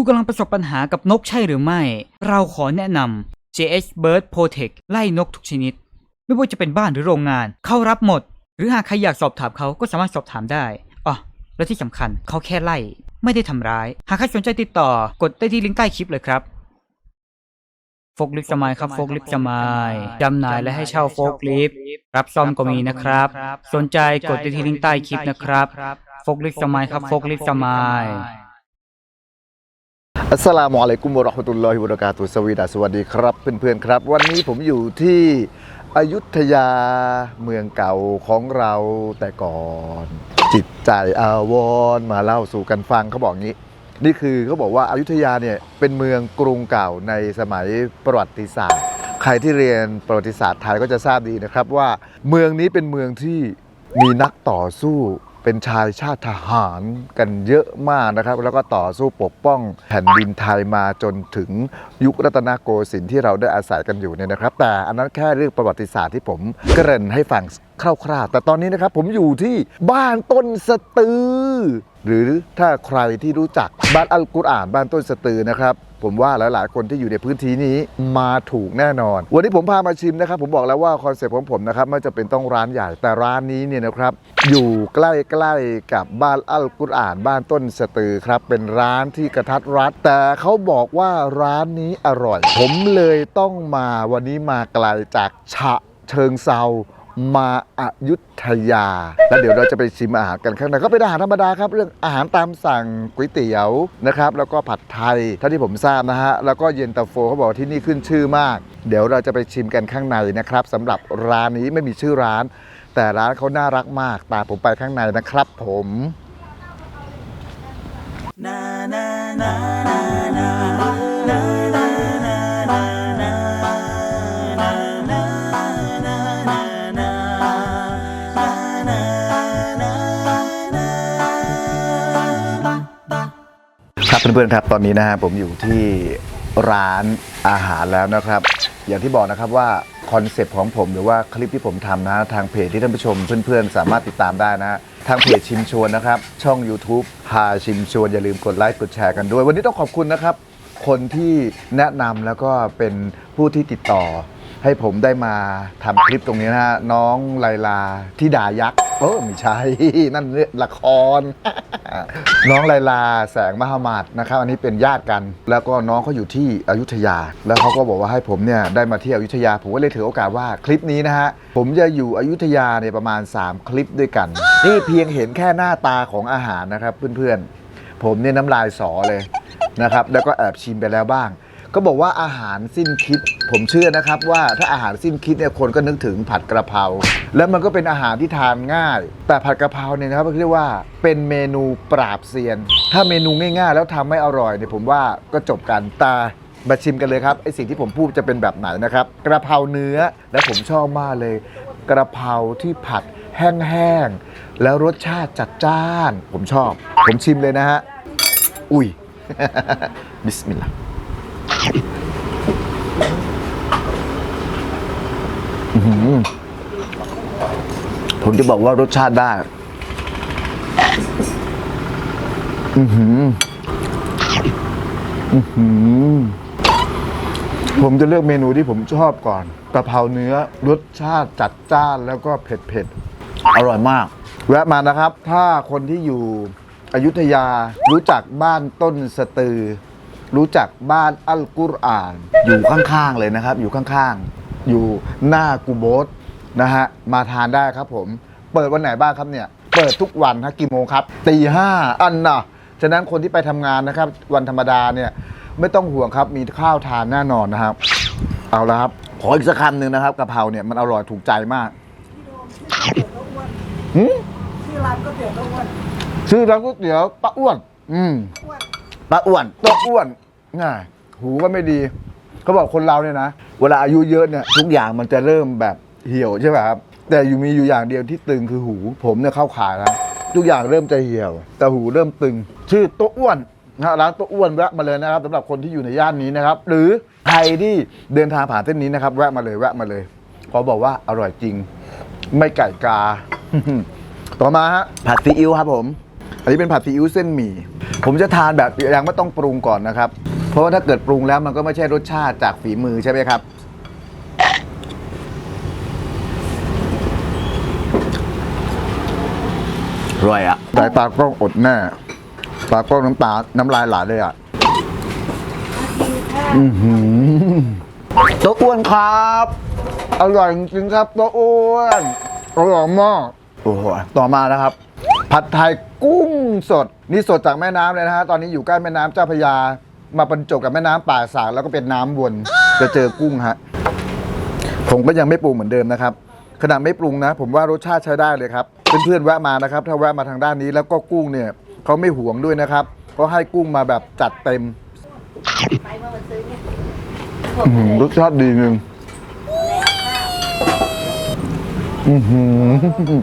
คุณกำลังประสบปัญหากับนกใช่หรือไม่ เราขอแนะนำ JH Bird Protect ไล่นกทุกชนิด ไม่ว่าจะเป็นบ้านหรือโรงงาน เข้ารับหมด หรือหากใครอยากสอบถามเขาก็สามารถสอบถามได้อ๋อและที่สำคัญเขาแค่ไล่ ไม่ได้ทำร้าย หากใครสนใจติดต่อกดได้ที่ลิงก์ใต้คลิปเลยครับโฟกลิฟต์สมายครับโฟกลิฟต์สมายจำหน่ายและให้เช่าโฟกลิฟต์รับซ่อมก็มีนะครับ สนใจกดได้ที่ลิงก์ใต้คลิปนะครับโฟกลิฟต์สมายครับโฟกลิฟต์สมาย อัสสลามุอะลัยกุมวะเราะห์มะตุลลอฮิวะบะเราะกาตุสวีดาสวัสดีครับเพื่อนๆครับ วันนี้ผมอยู่ที่อยุธยาเมืองเก่าของเราแต่ก่อน จิตใจอาวรณ์มาเล่าสู่กันฟังเขาบอกงี้ นี่คือเขาบอกว่าอายุทยาเนี่ยเป็นเมืองกรุงเก่าในสมัยประวัติศาสตร์ ใครที่เรียนประวัติศาสตร์ไทยก็จะทราบดีนะครับว่าเมืองนี้เป็นเมืองที่มีนักต่อสู้ เป็นชายชาติทหารกันเยอะมากนะครับ แล้วก็ต่อสู้ปกป้องแผ่นดินไทยมาจนถึงยุครัตนโกสินทร์ที่เราได้อาศัยกันอยู่เนี่ยนะครับ แต่อันนั้นแค่เรื่องประวัติศาสตร์ที่ผมเกริ่นให้ฟัง คร่าวๆ แต่ตอนนี้นะครับผมอยู่ที่บ้านต้นสตือ หรือถ้าใครที่รู้จักบ้านอัลกุรอานบ้านต้นสตือนะครับผมว่าหลาย ๆ คนที่อยู่ในพื้นที่นี้มาถูกแน่นอน วันนี้ผมพามาชิมนะครับ ผมบอกแล้วว่าคอนเซ็ปต์ของผมนะครับไม่จะเป็นต้องร้านใหญ่แต่ร้านนี้เนี่ยนะครับ อยู่ใกล้ๆกับบ้านอัลกุรอาน บ้านต้นสตือครับ เป็นร้านที่กระทัดรัด แต่เขาบอกว่าร้านนี้อร่อย ผมเลยต้องมาวันนี้มาไกลจากฉะเชิงเซา มาอายุทยา แล้วเดี๋ยวเราจะไปชิมอาหารกันข้างในก็เป็นอาหารธรรมดาครับ เรื่องอาหารตามสั่งก๋วยเตี๋ยวนะครับ แล้วก็ผัดไทยเท่าที่ผมทราบนะฮะ แล้วก็เย็นตาโฟเขาบอกว่าที่นี่ขึ้นชื่อมาก เดี๋ยวเราจะไปชิมกันข้างในนะครับสำหรับร้านนี้ไม่มีชื่อร้าน แต่ร้านเขาน่ารักมากตามผมไปข้างในนะครับ ผม ครับเพื่อนๆครับตอนนี้นะฮะผมอยู่ที่ร้านอาหารแล้วนะครับ อย่างที่บอกนะครับว่าคอนเซปต์ของผมหรือว่าคลิปที่ผมทำนะ ทางเพจที่ท่านผู้ชมเพื่อนๆ สามารถติดตามได้นะทางเพจชิมชวนนะครับ ช่อง YouTube พาชิมชวน อย่าลืมกดไลค์กดแชร์กันด้วย วันนี้ต้องขอบคุณนะครับ คนที่แนะนำแล้วก็เป็นผู้ที่ติดต่อ ให้ผมได้มาทำคลิปตรงนี้นะฮะน้องไลลาที่ดายักษ์เออไม่ใช่ นั่นเรื่องละคร น้องไลลาแสงมหามาดนะครับอันนี้เป็นญาติกัน แล้วก็น้องเขาอยู่ที่อยุธยา แล้วเขาก็บอกว่าให้ผมเนี่ยได้มาเที่ยวอยุธยา ผมก็เลยถือโอกาสว่าคลิปนี้นะฮะผมจะอยู่อยุธยาเนี่ยประมาณ 3 คลิปด้วยกัน นี่เพียงเห็นแค่หน้าตาของอาหารนะครับเพื่อนๆผมเนี่ยน้ำลายสอเลยนะครับแล้วก็แอบชิมไปแล้วบ้าง ก็บอกว่าอาหารสิ้นคิด ผมเชื่อนะครับว่าถ้าอาหารสิ้นคิดเนี่ยคนก็นึกถึงผัดกระเพราแล้วมันก็เป็นอาหารที่ทานง่าย แต่ผัดกระเพราเนี่ยนะครับเรียกว่าเป็นเมนูปราบเซียน ถ้าเมนูง่ายๆ แล้วทำไม่อร่อยเนี่ยผมว่าก็จบกันต่มาชิมกันเลยครับไอสิ่งที่ผมพูดจะเป็นแบบไหนนะครับ กระเพราเนื้อและผมชอบมากเลย กระเพราที่ผัดแห้งๆแล้วรสชาติจัดจ้าน ผมชอบ ผมชิมเลยนะฮะอุ้ยบิสมิลลาห์ อื้อหือ ผมจะบอกว่ารสชาติได้ อือหือ อือหือ ผมจะเลือกเมนูที่ผมชอบก่อนกะเพราเนื้อรสชาติจัดจ้านแล้วก็เผ็ดเผ็ดอร่อยมาก แวะมานะครับ ถ้าคนที่อยู่อยุธยารู้จักบ้านต้นสตือ รู้จักบ้านอัลกุรอาน อยู่ข้างๆเลยนะครับ อยู่ข้างๆ อยู่หน้ากูโบสนะฮะมาทานได้ครับผม เปิดวันไหนบ้างครับเนี่ย เปิดทุกวันฮะกี่โมงครับตีห้าอันน่ะฉะนั้นคนที่ไปทำงานนะครับ วันธรรมดาเนี่ยไม่ต้องห่วงครับมีข้าวทานแน่นอนนะครับ เอาละครับขออีกสักคำหนึ่งนะครับกะเพราเนี่ยมันอร่อยถูกใจมากหืมชื่อร้านก๋วยเตี๋ยวต้มอ้วนชื่อร้านก๋วยเตี๋ยวป้าอ้วน อืมอ้วนป้าอ้วนตัวอ้วนง่ายหูก็ไม่ดี เขาบอกคนเราเนี่ยนะ เวลาอายุเยอะเนี่ยทุกอย่างมันจะเริ่มแบบเหี่ยวใช่ไหมครับ แต่อยู่มีอยู่อย่างเดียวที่ตึงคือหู ผมเนี่ยเข้าขายแล้วทุกอย่างเริ่มจะเหี่ยว แต่หูเริ่มตึง ชื่อโต๊ะอ้วนนะฮะร้านโต๊ะอ้วนแวะมาเลยนะครับสำหรับคนที่อยู่ในย่านนี้นะครับ หรือใครที่เดินทางผ่านเส้นนี้นะครับ แวะมาเลยแวะมาเลยขอบอกว่าอร่อยจริง ไม่ไก่กา ต่อมาฮะผัดซีอิ๊วครับผม อันนี้เป็นผัดซีอิ๊วเส้นหมี่ ผมจะทานแบบยังไม่ต้องปรุงก่อนนะครับ เพราะว่าถ้าเกิดปรุงแล้วมันก็ไม่ใช่รสชาติจากฝีมือใช่ไหมครับรวยอะสายตากล้องอดแน่ตากล้องน้ำตา น้ำลายไหลเลยอะอือหือตัวอ้วนครับ อร่อยจริงๆครับตัวอ้วน อร่อยมาก โอ้โห ต่อมานะครับ ผัดไทยกุ้งสด นี่สดจากแม่น้ำเลยนะฮะ ตอนนี้อยู่ใกล้แม่น้ำเจ้าพระยา มาบรรจบกับแม่น้ำป่าสากแล้วก็เป็นน้ำวน จะเจอกุ้งฮะ ผมก็ยังไม่ปรุงเหมือนเดิมนะครับ ขนาดไม่ปรุงนะ ผมว่ารสชาติใช้ได้เลยครับ เพื่อนๆแวะมานะครับ ถ้าแวะมาทางด้านนี้แล้วก็กุ้งเนี่ยเขาไม่หวงด้วยนะครับเขาให้กุ้งมาแบบจัดเต็มรสชาติดีจริงอือหือ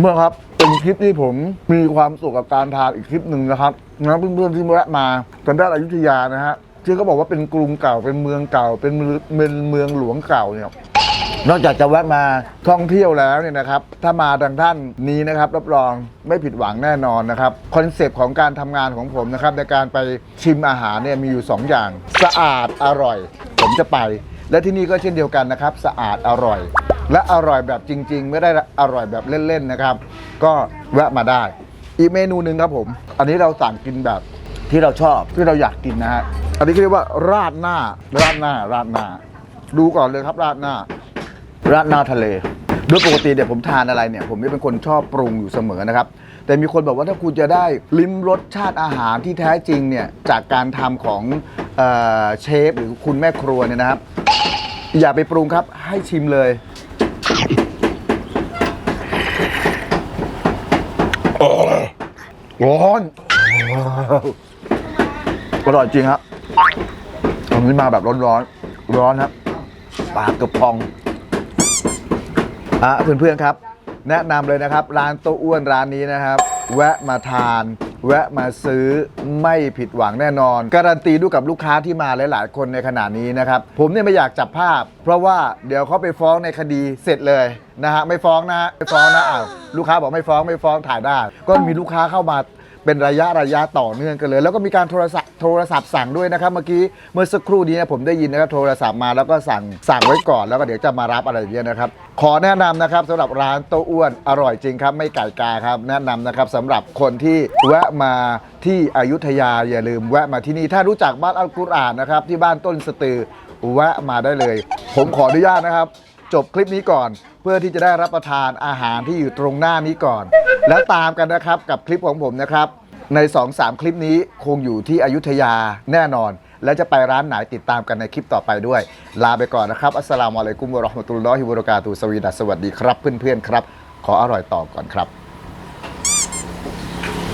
เมื่อครับเป็นคลิปที่ผมมีความสุขกับการทานอีกคลิปหนึ่งนะครับนะเพื่อนๆที่แวะมาทางด้อยุธยานะฮะที่เขาบอกว่าเป็นกรุงเก่าเป็นเมืองเก่า เป็นเมืองเป็นเมืองหลวงเก่าเนี่ยนอกจากจะแวะมาท่องเที่ยวแล้วเนี่ยนะครับ ถ้ามาทางท่านนี้นะครับ รับรองไม่ผิดหวังแน่นอนนะครับคอนเซปต์ของการทำงานของผมนะครับ ในการไปชิมอาหารเนี่ยมีอยู่ 2 อย่าง สะอาดอร่อย ผมจะไป และที่นี่ก็เช่นเดียวกันนะครับ สะอาดอร่อย และอร่อยแบบจริง ๆ ไม่ได้อร่อยแบบเล่นๆนะครับ ก็แวะมาได้ อีกเมนูหนึ่งครับผม อันนี้เราสั่งกินแบบที่เราชอบที่เราอยากกินนะฮะอันนี้เรียกว่าราดหน้า ราดหน้า ราดหน้า ดูก่อนเลยครับราดหน้า ราดหน้าทะเลโดยปกติเนี่ยผมทานอะไรเนี่ย ผมเป็นคนชอบปรุงอยู่เสมอนะครับ แต่มีคนบอกว่าถ้าคุณจะได้ลิ้มรสชาติอาหารที่แท้จริงเนี่ย จากการทำของเอเชฟหรือคุณแม่ครัวเนี่ยนะครับ อย่าไปปรุงครับให้ชิมเลย ร้อนอร่อยจริงครับอันนี้มาแบบร้อนร้อนๆร้อนครับปากกระพองอะเพื่อนๆครับ แนะนำเลยนะครับ ร้านโต๊ะอ้วนร้านนี้นะครับ แวะมาทาน แวะมาซื้อไม่ผิดหวังแน่นอน การันตีด้วยกับลูกค้าที่มาหลาย ๆ คนในขณะนี้นะครับ ผมเนี่ยไม่อยากจับภาพ เพราะว่าเดี๋ยวเขาไปฟ้องในคดีเสร็จเลยนะฮะไม่ฟ้องนะฮะไม่ฟ้องนะอ้าวลูกค้าบอกไม่ฟ้องไม่ฟ้องถ่ายได้ก็มีลูกค้าเข้ามา เป็นระยะระยะต่อเนื่องกันเลย แล้วก็มีการโทรศัพท์โทรศัพท์สั่งด้วยนะครับเมื่อกี้เมื่อสักครู่นี้นะผมได้ยินนะครับโทรศัพท์มาแล้วก็สั่งสั่งไว้ก่อนแล้วก็เดี๋ยวจะมารับอะไรอย่างเงี้ยนะครับขอแนะนำนะครับสำหรับร้านโตอ้วนอร่อยจริงครับไม่ไก่กาครับแนะนำนะครับสำหรับคนที่แวะมาที่อยุธยาอย่าลืมแวะมาที่นี่ถ้ารู้จักบ้านอัลกุรอานนะครับที่บ้านต้นสตือแวะมาได้เลย ผมขออนุญาตนะครับ จบคลิปนี้ก่อน เพื่อที่จะได้รับประทานอาหารที่อยู่ตรงหน้านี้ก่อน แล้วตามกันนะครับกับคลิปของผมนะครับ ใน 2-3 คลิปนี้คงอยู่ที่อยุธยาแน่นอน และจะไปร้านไหนติดตามกันในคลิปต่อไปด้วย ลาไปก่อนนะครับอัสสลามุอะลัยกุมวะเราะห์มะตุลลอฮิวะบะเราะกาตุฮ์สวีดัสสวัสดีครับเพื่อนๆครับ ขออร่อยต่อก่อนครับ